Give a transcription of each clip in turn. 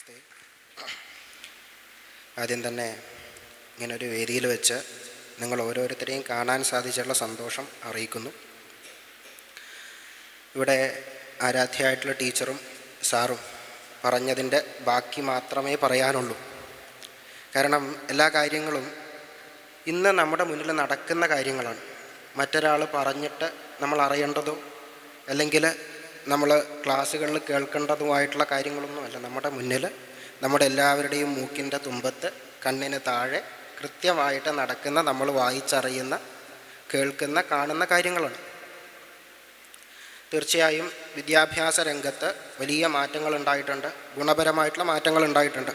നമസ്തേ ആദ്യം തന്നെ ഇങ്ങനൊരു വേദിയിൽ വെച്ച് നിങ്ങൾ ഓരോരുത്തരെയും കാണാൻ സാധിച്ചുള്ള സന്തോഷം അറിയിക്കുന്നു. ഇവിടെ ആരാധ്യയായിട്ടുള്ള ടീച്ചറും സാറും പറഞ്ഞതിന്റെ ബാക്കി മാത്രമേ പറയാനുള്ളൂ. കാരണം എല്ലാ കാര്യങ്ങളും ഇന്ന് നമ്മുടെ മുന്നിൽ നടക്കുന്ന കാര്യങ്ങളാണ്. മറ്റൊരാൾ പറഞ്ഞിട്ട് നമ്മൾ അറിയേണ്ടതോ അല്ലെങ്കിൽ നമ്മൾ ക്ലാസ്സുകളിൽ കേൾക്കേണ്ടതുമായിട്ടുള്ള കാര്യങ്ങളൊന്നുമല്ല. നമ്മുടെ മുന്നിൽ നമ്മുടെ എല്ലാവരുടെയും മൂക്കിന്റെ തുമ്പത്ത് കണ്ണിന് താഴെ കൃത്യമായിട്ട് നടക്കുന്ന നമ്മൾ വായിച്ചറിയുന്ന കേൾക്കുന്ന കാണുന്ന കാര്യങ്ങളാണ്. തീർച്ചയായും വിദ്യാഭ്യാസ രംഗത്ത് വലിയ മാറ്റങ്ങൾ ഉണ്ടായിട്ടുണ്ട്. ഗുണപരമായിട്ടുള്ള മാറ്റങ്ങൾ ഉണ്ടായിട്ടുണ്ട്.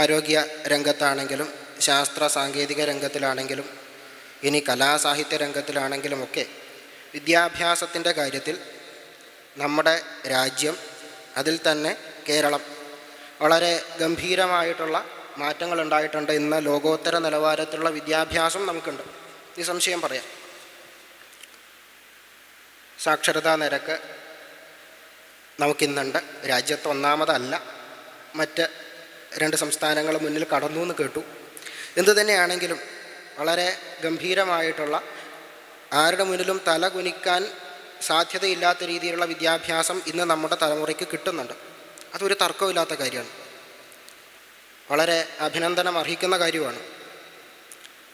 ആരോഗ്യ രംഗത്താണെങ്കിലും ശാസ്ത്ര സാങ്കേതിക രംഗത്തിലാണെങ്കിലും ഇനി കലാസാഹിത്യ രംഗത്തിലാണെങ്കിലുമൊക്കെ വിദ്യാഭ്യാസത്തിന്റെ കാര്യത്തിൽ നമ്മുടെ രാജ്യം അതിൽ തന്നെ കേരളം. വളരെ ഗംഭീരമായിട്ടുള്ള മാറ്റങ്ങൾ ഉണ്ടായിട്ടുണ്ട്. ഇന്ന് ലോകോത്തര നിലവാരത്തിലുള്ള വിദ്യാഭ്യാസം നമുക്കുണ്ട്. ഈ സംശയം പറയാം. സാക്ഷരതാ നിരക്ക് നമുക്കിന്നുണ്ട്. രാജ്യത്ത് ഒന്നാമതല്ല. മറ്റ് രണ്ട് സംസ്ഥാനങ്ങൾ മുന്നിൽ കടന്നു എന്ന് കേട്ടു. എന്തു തന്നെയാണെങ്കിലും വളരെ ഗംഭീരമായിട്ടുള്ള ആരുടെ മുന്നിലും തല കുനിക്കാൻ സാധ്യതയില്ലാത്ത രീതിയിലുള്ള വിദ്യാഭ്യാസം ഇന്ന് നമ്മുടെ തലമുറയ്ക്ക് കിട്ടുന്നുണ്ട്. അതൊരു തർക്കമില്ലാത്ത കാര്യമാണ്. വളരെ അഭിനന്ദനം അർഹിക്കുന്ന കാര്യമാണ്.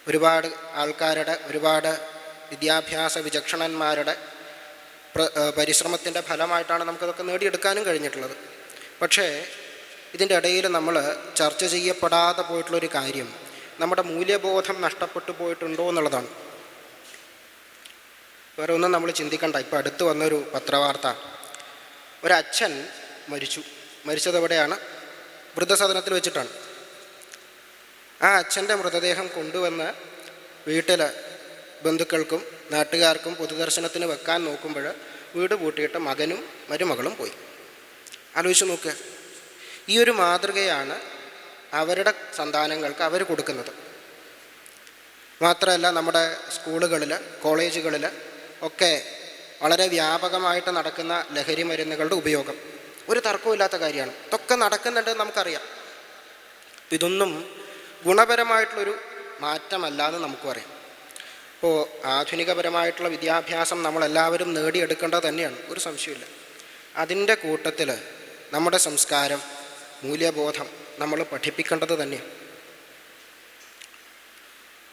ഒരുപാട് ആൾക്കാരുടെ ഒരുപാട് വിദ്യാഭ്യാസ വിചക്ഷണന്മാരുടെ പരിശ്രമത്തിന്റെ ഫലമായിട്ടാണ് നമുക്കതൊക്കെ നേടിയെടുക്കാനും കഴിഞ്ഞിട്ടുള്ളത്. പക്ഷേ ഇതിന്റെ ഇടയിൽ നമ്മൾ ചർച്ച ചെയ്യപ്പെടാതെ പോയിട്ടുള്ളൊരു കാര്യം നമ്മുടെ മൂല്യബോധം നഷ്ടപ്പെട്ടു പോയിട്ടുണ്ടോ എന്നുള്ളതാണ്. വേറെ ഒന്നും നമ്മൾ ചിന്തിക്കണ്ട. ഇപ്പോൾ അടുത്ത് വന്നൊരു പത്രവാർത്ത. ഒരച്ഛൻ മരിച്ചു. മരിച്ചത് എവിടെയാണ്? വൃദ്ധസദനത്തിൽ വെച്ചിട്ടാണ്. ആ അച്ഛന്റെ മൃതദേഹം കൊണ്ടുവന്ന് വീട്ടിൽ ബന്ധുക്കൾക്കും നാട്ടുകാർക്കും പൊതുദർശനത്തിന് വെക്കാൻ നോക്കുമ്പോൾ വീട് പൂട്ടിയിട്ട് മകനും മരുമകളും പോയി. ആലോചിച്ച് നോക്കുക ഈ ഒരു മാതൃകയാണ് അവരുടെ സന്താനങ്ങൾക്ക് അവർ കൊടുക്കുന്നത്. മാത്രമല്ല നമ്മുടെ സ്കൂളുകളിൽ കോളേജുകളിൽ ഒക്കെ വളരെ വ്യാപകമായിട്ട് നടക്കുന്ന ലഹരി മരുന്നുകളുടെ ഉപയോഗം. ഒരു തർക്കമില്ലാത്ത കാര്യമാണ്. ഇതൊക്കെ നടക്കുന്നുണ്ട് നമുക്കറിയാം. ഇതൊന്നും ഗുണപരമായിട്ടുള്ളൊരു മാറ്റമല്ല എന്ന് നമുക്കും അറിയാം. ഇപ്പോൾ ആധുനികപരമായിട്ടുള്ള വിദ്യാഭ്യാസം നമ്മളെല്ലാവരും നേടിയെടുക്കേണ്ടത് തന്നെയാണ്. ഒരു സംശയമില്ല അതിന്റെ കൂട്ടത്തിൽ നമ്മുടെ സംസ്കാരം മൂല്യബോധം നമ്മൾ പഠിപ്പിക്കേണ്ടത് തന്നെയാണ്.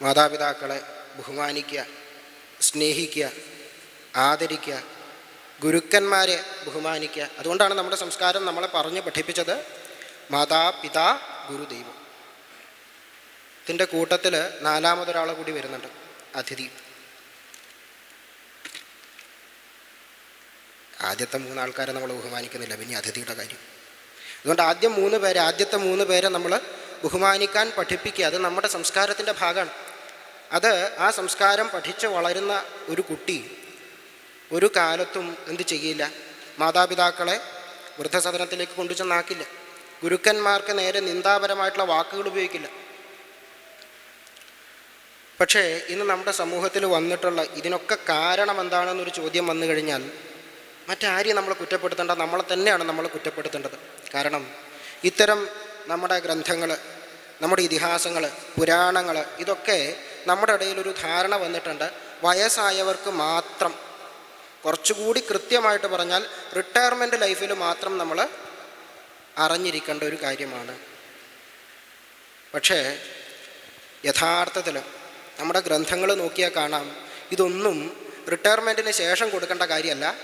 മാതാപിതാക്കളെ ബഹുമാനിക്കുക സ്നേഹിക്കുക ആദരിക്കുക ഗുരുക്കന്മാരെ ബഹുമാനിക്കുക. അതുകൊണ്ടാണ് നമ്മുടെ സംസ്കാരം നമ്മളെ പറഞ്ഞ് പഠിപ്പിച്ചത് മാതാപിതാ ഗുരുദൈവം. ഇതിന്റെ കൂട്ടത്തിൽ നാലാമതൊരാളെ കൂടി വരുന്നുണ്ട് അതിഥി. ആദ്യത്തെ മൂന്ന് ആൾക്കാരെ നമ്മൾ ബഹുമാനിക്കുന്നില്ല പിന്നെ അതിഥിയുടെ കാര്യം. അതുകൊണ്ട് ആദ്യം മൂന്ന് പേരെ ആദ്യത്തെ മൂന്ന് പേരെ നമ്മൾ ബഹുമാനിക്കാൻ പഠിപ്പിക്കുക അത് നമ്മുടെ സംസ്കാരത്തിന്റെ ഭാഗമാണ്. അത് ആ സംസ്കാരം പഠിച്ച് വളരുന്ന ഒരു കുട്ടി ഒരു കാലത്തും എന്ത് ചെയ്യില്ല. മാതാപിതാക്കളെ വൃദ്ധസദനത്തിലേക്ക് കൊണ്ടുചെന്നാക്കില്ല. ഗുരുക്കന്മാർക്ക് നേരെ നിന്ദാപരമായിട്ടുള്ള വാക്കുകൾ ഉപയോഗിക്കില്ല. പക്ഷേ ഇന്ന് നമ്മുടെ സമൂഹത്തിൽ വന്നിട്ടുള്ള ഇതിനൊക്കെ കാരണം എന്താണെന്നൊരു ചോദ്യം വന്നു കഴിഞ്ഞാൽ മറ്റാരെയും നമ്മൾ കുറ്റപ്പെടുത്തേണ്ട നമ്മളെ തന്നെയാണ് നമ്മൾ കുറ്റപ്പെടുത്തേണ്ടത്. കാരണം ഇത്തരം നമ്മുടെ ഗ്രന്ഥങ്ങൾ നമ്മുടെ ഇതിഹാസങ്ങൾ പുരാണങ്ങൾ ഇതൊക്കെ നമ്മുടെ ഇടയിൽ ഒരു ധാരണ വന്നിട്ടുണ്ട്. വയസ്സായവർക്ക് മാത്രം കുറച്ചുകൂടി കൃത്യമായിട്ട് പറഞ്ഞാൽ റിട്ടയർമെന്റ് ലൈഫിൽ മാത്രം നമ്മൾ അറിഞ്ഞിരിക്കേണ്ട ഒരു കാര്യമാണ്. പക്ഷേ യഥാർത്ഥത്തിൽ നമ്മുടെ ഗ്രന്ഥങ്ങൾ നോക്കിയാൽ കാണാം ഇതൊന്നും റിട്ടയർമെന്റിന് ശേഷം കൊടുക്കേണ്ട കാര്യമല്ല.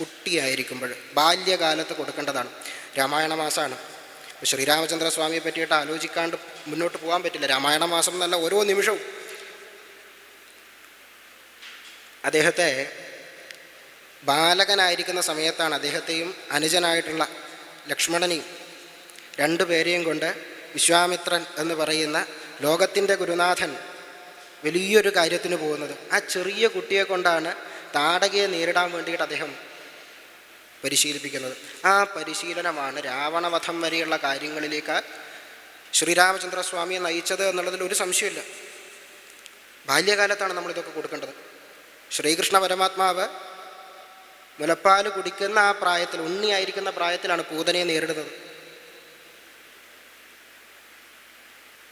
കുട്ടിയായിരിക്കുമ്പോൾ ബാല്യകാലത്ത് കൊടുക്കേണ്ടതാണ്. രാമായണ മാസമാണ് ശ്രീരാമചന്ദ്ര സ്വാമിയെ പറ്റിയിട്ട് ആലോചിക്കാണ്ട് മുന്നോട്ട് പോകാൻ പറ്റില്ല. രാമായണ മാസം എന്നല്ല ഓരോ നിമിഷവും. അദ്ദേഹത്തെ ബാലകനായിരിക്കുന്ന സമയത്താണ് അദ്ദേഹത്തെയും അനുജനായിട്ടുള്ള ലക്ഷ്മണനെയും രണ്ടു പേരെയും കൊണ്ട് വിശ്വാമിത്രൻ എന്ന് പറയുന്ന ലോകത്തിന്റെ ഗുരുനാഥൻ വലിയൊരു കാര്യത്തിന് പോകുന്നത്. ആ ചെറിയ കുട്ടിയെ കൊണ്ടാണ് താടകയെ നേരിടാൻ വേണ്ടിയിട്ട് അദ്ദേഹം പരിശീലിപ്പിക്കുന്നത്. ആ പരിശീലനമാണ് രാവണവധം വരെയുള്ള കാര്യങ്ങളിലേക്ക് ശ്രീരാമചന്ദ്രസ്വാമിയെ നയിച്ചത് എന്നുള്ളതിൽ ഒരു സംശയമില്ല ബാല്യകാലത്താണ് നമ്മളിതൊക്കെ കൊടുക്കേണ്ടത്. ശ്രീകൃഷ്ണ പരമാത്മാവ് മുലപ്പാൽ കുടിക്കുന്ന ആ പ്രായത്തിൽ ഉണ്ണിയായിരിക്കുന്ന പ്രായത്തിലാണ് കൂതനെ നേരിടുന്നത്.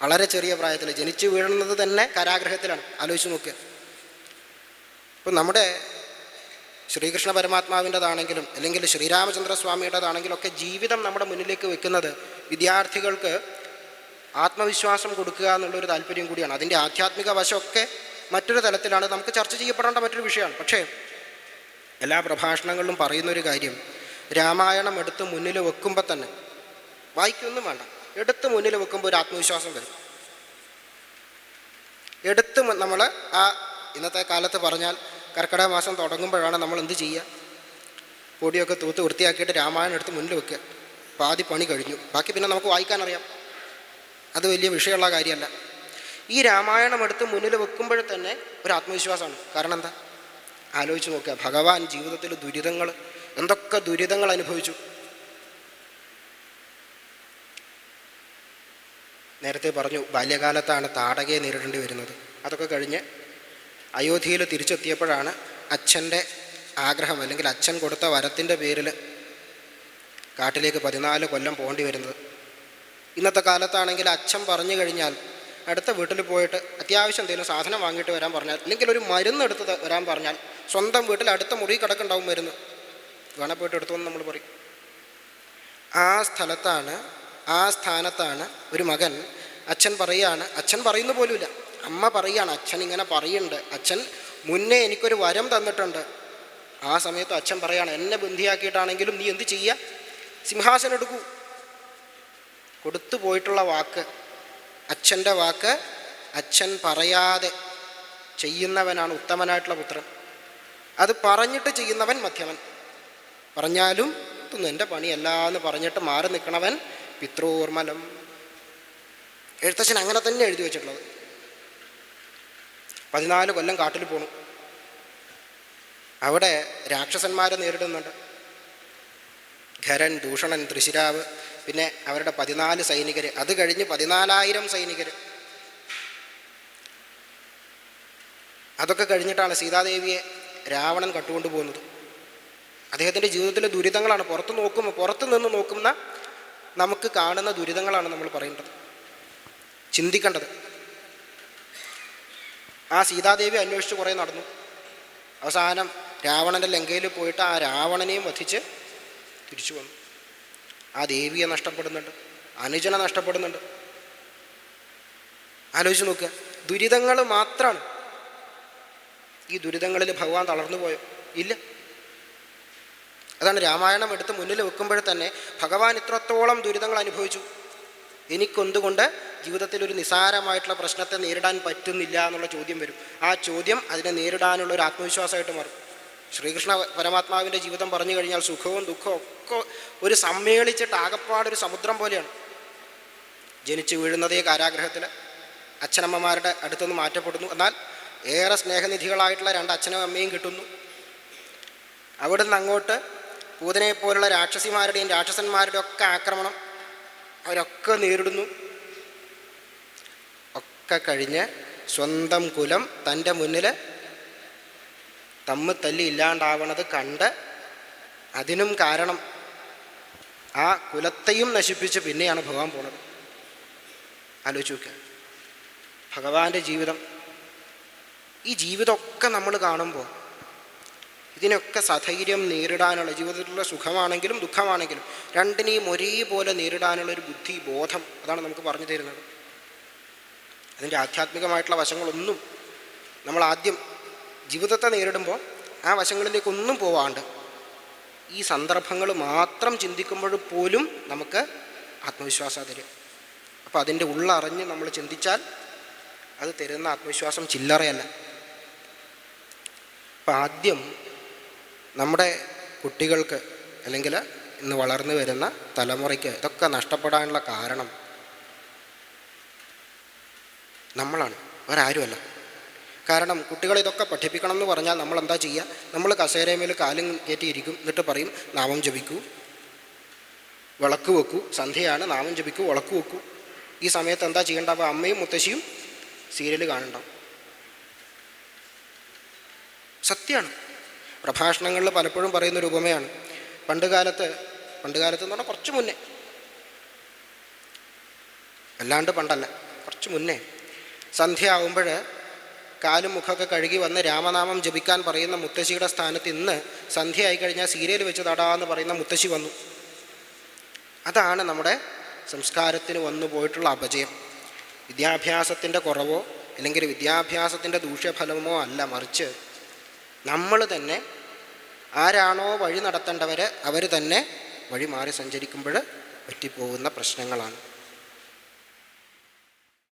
വളരെ ചെറിയ പ്രായത്തിൽ ജനിച്ചു വീഴുന്നത് തന്നെ കാരാഗ്രഹത്തിലാണ്. ആലോചിച്ച് നോക്കുക ഇപ്പം നമ്മുടെ ശ്രീകൃഷ്ണ പരമാത്മാവിന്റെതാണെങ്കിലും അല്ലെങ്കിൽ ശ്രീരാമചന്ദ്ര സ്വാമിയുടേതാണെങ്കിലും ഒക്കെ ജീവിതം നമ്മുടെ മുന്നിലേക്ക് വെക്കുന്നത് വിദ്യാർത്ഥികൾക്ക് ആത്മവിശ്വാസം കൊടുക്കുക എന്നുള്ളൊരു താല്പര്യം കൂടിയാണ്. അതിന്റെ ആധ്യാത്മിക വശമൊക്കെ മറ്റൊരു തലത്തിലാണ്. നമുക്ക് ചർച്ച ചെയ്യപ്പെടേണ്ട മറ്റൊരു വിഷയമാണ്. പക്ഷേ എല്ലാ പ്രഭാഷണങ്ങളിലും പറയുന്നൊരു കാര്യം രാമായണം എടുത്ത് മുന്നിൽ വെക്കുമ്പോൾ തന്നെ വായിക്കൊന്നും വേണ്ട. എടുത്ത് മുന്നിൽ വെക്കുമ്പോൾ ഒരു ആത്മവിശ്വാസം വരും. എടുത്ത് നമ്മൾ ആ ഇന്നത്തെ കാലത്ത് പറഞ്ഞാൽ കർക്കിടക മാസം തുടങ്ങുമ്പോഴാണ് നമ്മൾ എന്ത് ചെയ്യുക? പൊടിയൊക്കെ തൂത്ത് വൃത്തിയാക്കിയിട്ട് രാമായണം എടുത്ത് മുന്നിൽ വെക്കുക. പാതി പണി കഴിഞ്ഞു. ബാക്കി പിന്നെ നമുക്ക് വായിക്കാൻ അറിയാം അത് വലിയ വിഷയമുള്ള കാര്യമല്ല. ഈ രാമായണം എടുത്ത് മുന്നിൽ വെക്കുമ്പോൾ തന്നെ ഒരു ആത്മവിശ്വാസമാണ്. കാരണം എന്താ? ആലോചിച്ച് നോക്കുക. ഭഗവാൻ ജീവിതത്തിൽ ദുരിതങ്ങൾ എന്തൊക്കെ ദുരിതങ്ങൾ അനുഭവിച്ചു? നേരത്തെ പറഞ്ഞു ബാല്യകാലത്താണ് താടകയെ നേരിടേണ്ടി വരുന്നത്. അതൊക്കെ കഴിഞ്ഞ് അയോധ്യയിൽ തിരിച്ചെത്തിയപ്പോഴാണ് അച്ഛന്റെ ആഗ്രഹം അല്ലെങ്കിൽ അച്ഛൻ കൊടുത്ത വരത്തിന്റെ പേരിൽ കാട്ടിലേക്ക് പതിനാല് കൊല്ലം പോകേണ്ടി വരുന്നത്. ഇന്നത്തെ കാലത്താണെങ്കിൽ അച്ഛൻ പറഞ്ഞു കഴിഞ്ഞാൽ അടുത്ത വീട്ടിൽ പോയിട്ട് അത്യാവശ്യം എന്തെങ്കിലും സാധനം വാങ്ങിയിട്ട് വരാൻ പറഞ്ഞാൽ അല്ലെങ്കിൽ ഒരു മരുന്ന് എടുത്ത് വരാൻ പറഞ്ഞാൽ സ്വന്തം വീട്ടിൽ അടുത്ത മുറി കിടക്കുണ്ടാവും മരുന്ന് വേണ പോയിട്ട് എടുത്തോന്ന് നമ്മൾ പറയും. ആ സ്ഥലത്താണ് ആ സ്ഥാനത്താണ് ഒരു മകൻ അച്ഛൻ പറയുകയാണ്. അച്ഛൻ പറയുന്ന പോലുമില്ല. അമ്മ പറയുകയാണ് അച്ഛൻ ഇങ്ങനെ പറയുന്നുണ്ട്. അച്ഛൻ മുന്നേ എനിക്കൊരു വരം തന്നിട്ടുണ്ട്. ആ സമയത്ത് അച്ഛൻ പറയാണ് എന്നെ ബന്ധിയാക്കിയിട്ടാണെങ്കിലും നീ എന്ത് ചെയ്യുക സിംഹാസനം എടുക്കൂ. കൊടുത്തു പോയിട്ടുള്ള വാക്ക് അച്ഛന്റെ വാക്ക് അച്ഛൻ പറയാതെ ചെയ്യുന്നവനാണ് ഉത്തമനായിട്ടുള്ള പുത്രൻ. അത് പറഞ്ഞിട്ട് ചെയ്യുന്നവൻ മധ്യമൻ പറഞ്ഞാലും ഇതൊന്നും എന്റെ പണിയല്ല എന്ന് പറഞ്ഞിട്ട് മാറി നിൽക്കണവൻ പിത്രോർമലം. എഴുത്തച്ഛൻ അങ്ങനെ തന്നെ എഴുതി വെച്ചിട്ടുള്ളത്. പതിനാല് കൊല്ലം കാട്ടിൽ പോണു. അവിടെ രാക്ഷസന്മാരെ നേരിടുന്നുണ്ട്. ഖരൻ ദൂഷണൻ തൃശിരാവ് പിന്നെ അവരുടെ പതിനാല് സൈനികർ അത് കഴിഞ്ഞ് പതിനാലായിരം സൈനികർ അതൊക്കെ കഴിഞ്ഞിട്ടാണ് സീതാദേവിയെ രാവണൻ കട്ടുകൊണ്ട് പോകുന്നത്. അദ്ദേഹത്തിന്റെ ജീവിതത്തിലെ ദുരിതങ്ങളാണ്. പുറത്ത് നോക്കുമ്പോൾ പുറത്ത് നിന്ന് നോക്കുന്ന നമുക്ക് കാണുന്ന ദുരിതങ്ങളാണ് നമ്മൾ പറയേണ്ടത്. ചിന്തിക്കേണ്ടത്. ആ സീതാദേവി അന്വേഷിച്ച് കുറേ നടന്നു. അവസാനം രാവണന്റെ ലങ്കയിൽ പോയിട്ട് ആ രാവണനെയും വധിച്ച് തിരിച്ചു വന്നു. ആ ദേവിയെ നഷ്ടപ്പെടുന്നുണ്ട് അനുജനെ നഷ്ടപ്പെടുന്നുണ്ട്. ആലോചിച്ച് നോക്കുക ദുരിതങ്ങൾ മാത്രമാണ് ഈ ദുരിതങ്ങളിൽ ഭഗവാൻ തളർന്നു പോയോ? ഇല്ല. അതാണ് രാമായണം എടുത്ത് മുന്നിൽ വെക്കുമ്പോൾ തന്നെ ഭഗവാൻ ഇത്രത്തോളം ദുരിതങ്ങൾ അനുഭവിച്ചു. എനിക്കൊന്തുകൊണ്ട് ജീവിതത്തിൽ ഒരു നിസാരമായിട്ടുള്ള പ്രശ്നത്തെ നേരിടാൻ പറ്റുന്നില്ല എന്നുള്ള ചോദ്യം വരും. ആ ചോദ്യം അതിനെ നേരിടാനുള്ള ഒരു ആത്മവിശ്വാസമായിട്ട് മാറും. ശ്രീകൃഷ്ണ പരമാത്മാവിന്റെ ജീവിതം പറഞ്ഞു കഴിഞ്ഞാൽ സുഖവും ദുഃഖവും ഒക്കെ ഒരു സമ്മേളിച്ചിട്ട് ആകപ്പാടൊരു സമുദ്രം പോലെയാണ്. ജനിച്ചു വീഴുന്നതേ കാരാഗ്രഹത്തിൽ അച്ഛനമ്മമാരുടെ അടുത്തുനിന്ന് മാറ്റപ്പെടുന്നു. എന്നാൽ ഏറെ സ്നേഹനിധികളായിട്ടുള്ള രണ്ട് അച്ഛനും അമ്മയും കിട്ടുന്നു. അവിടുന്ന് അങ്ങോട്ട് പൂതനെ പോലുള്ള രാക്ഷസിമാരുടെയും രാക്ഷസന്മാരുടെയും ഒക്കെ ആക്രമണം അവരൊക്കെ നേരിടുന്നു. ഒക്കെ കഴിഞ്ഞ് സ്വന്തം കുലം തന്റെ മുന്നിൽ തമ്മ് തല്ലി ഇല്ലാണ്ടാവണത് കണ്ട് അതിനും കാരണം ആ കുലത്തെയും നശിപ്പിച്ച് പിന്നെയാണ് ഭഗവാൻ പോണത്. ആലോചിച്ച് നോക്കുക ഭഗവാന്റെ ജീവിതം ഈ ജീവിതമൊക്കെ നമ്മൾ കാണുമ്പോൾ ഇതിനൊക്കെ സധൈര്യം നേരിടാനുള്ള ജീവിതത്തിലുള്ള സുഖമാണെങ്കിലും ദുഃഖമാണെങ്കിലും രണ്ടിനെയും ഒരേപോലെ നേരിടാനുള്ള ഒരു ബുദ്ധി ബോധം അതാണ് നമുക്ക് പറഞ്ഞു തരുന്നത്. അതിന്റെ ആധ്യാത്മികമായിട്ടുള്ള വശങ്ങളൊന്നും നമ്മൾ ആദ്യം ജീവിതത്തെ നേരിടുമ്പോൾ ആ വശങ്ങളിലേക്കൊന്നും പോവാണ്ട് ഈ സന്ദർഭങ്ങൾ മാത്രം ചിന്തിക്കുമ്പോൾ പോലും നമുക്ക് ആത്മവിശ്വാസം തരും അപ്പോൾ അതിന്റെ ഉള്ളറിഞ്ഞ് നമ്മൾ ചിന്തിച്ചാൽ അത് തരുന്ന ആത്മവിശ്വാസം ചില്ലറയല്ല. അപ്പം ആദ്യം നമ്മുടെ കുട്ടികൾക്ക് അല്ലെങ്കിൽ ഇന്ന് വളർന്നു വരുന്ന തലമുറയ്ക്ക് ഇതൊക്കെ നഷ്ടപ്പെടാനുള്ള കാരണം നമ്മളാണ് വേറാരുമല്ല കാരണം കുട്ടികളെ ഇതൊക്കെ പഠിപ്പിക്കണം എന്ന് പറഞ്ഞാൽ നമ്മൾ എന്താ ചെയ്യുക? നമ്മൾ കസേരമേൽ കാലും കയറ്റിയിരിക്കും എന്നിട്ട് പറയും നാമം ജപിക്കൂ. വിളക്ക് വെക്കൂ. സന്ധ്യയാണ്. നാമം ജപിക്കൂ. വിളക്ക് വെക്കൂ. ഈ സമയത്ത് എന്താ ചെയ്യേണ്ടാവുക അമ്മയും മുത്തശ്ശിയും സീരിയൽ കാണണ്ടാവും സത്യമാണ്. പ്രഭാഷണങ്ങളിൽ പലപ്പോഴും പറയുന്ന ഒരു ഉപമയാണ് പണ്ട് കാലത്ത് പണ്ട് കാലത്ത് എന്ന് പറഞ്ഞാൽ കുറച്ച് മുന്നേ. അല്ലാണ്ട് പണ്ടല്ല കുറച്ച് മുന്നേ. സന്ധ്യ ആകുമ്പോൾ കാലും മുഖമൊക്കെ കഴുകി വന്ന് രാമനാമം ജപിക്കാൻ പറയുന്ന മുത്തശ്ശിയുടെ സ്ഥാനത്ത് ഇന്ന് സന്ധ്യ ആയി സീരിയൽ വെച്ച് തടാന്ന് പറയുന്ന മുത്തശ്ശി വന്നു. അതാണ് നമ്മുടെ സംസ്കാരത്തിന് വന്നു പോയിട്ടുള്ള അപജയം. വിദ്യാഭ്യാസത്തിന്റെ കുറവോ അല്ലെങ്കിൽ വിദ്യാഭ്യാസത്തിന്റെ ദൂഷ്യഫലമോ അല്ല മറിച്ച് നമ്മൾ തന്നെ ആരാണോ വഴി നടത്തേണ്ടവർ അവർ തന്നെ വഴി മാറി സഞ്ചരിക്കുമ്പോൾ പറ്റിപ്പോകുന്ന പ്രശ്നങ്ങളാണ്.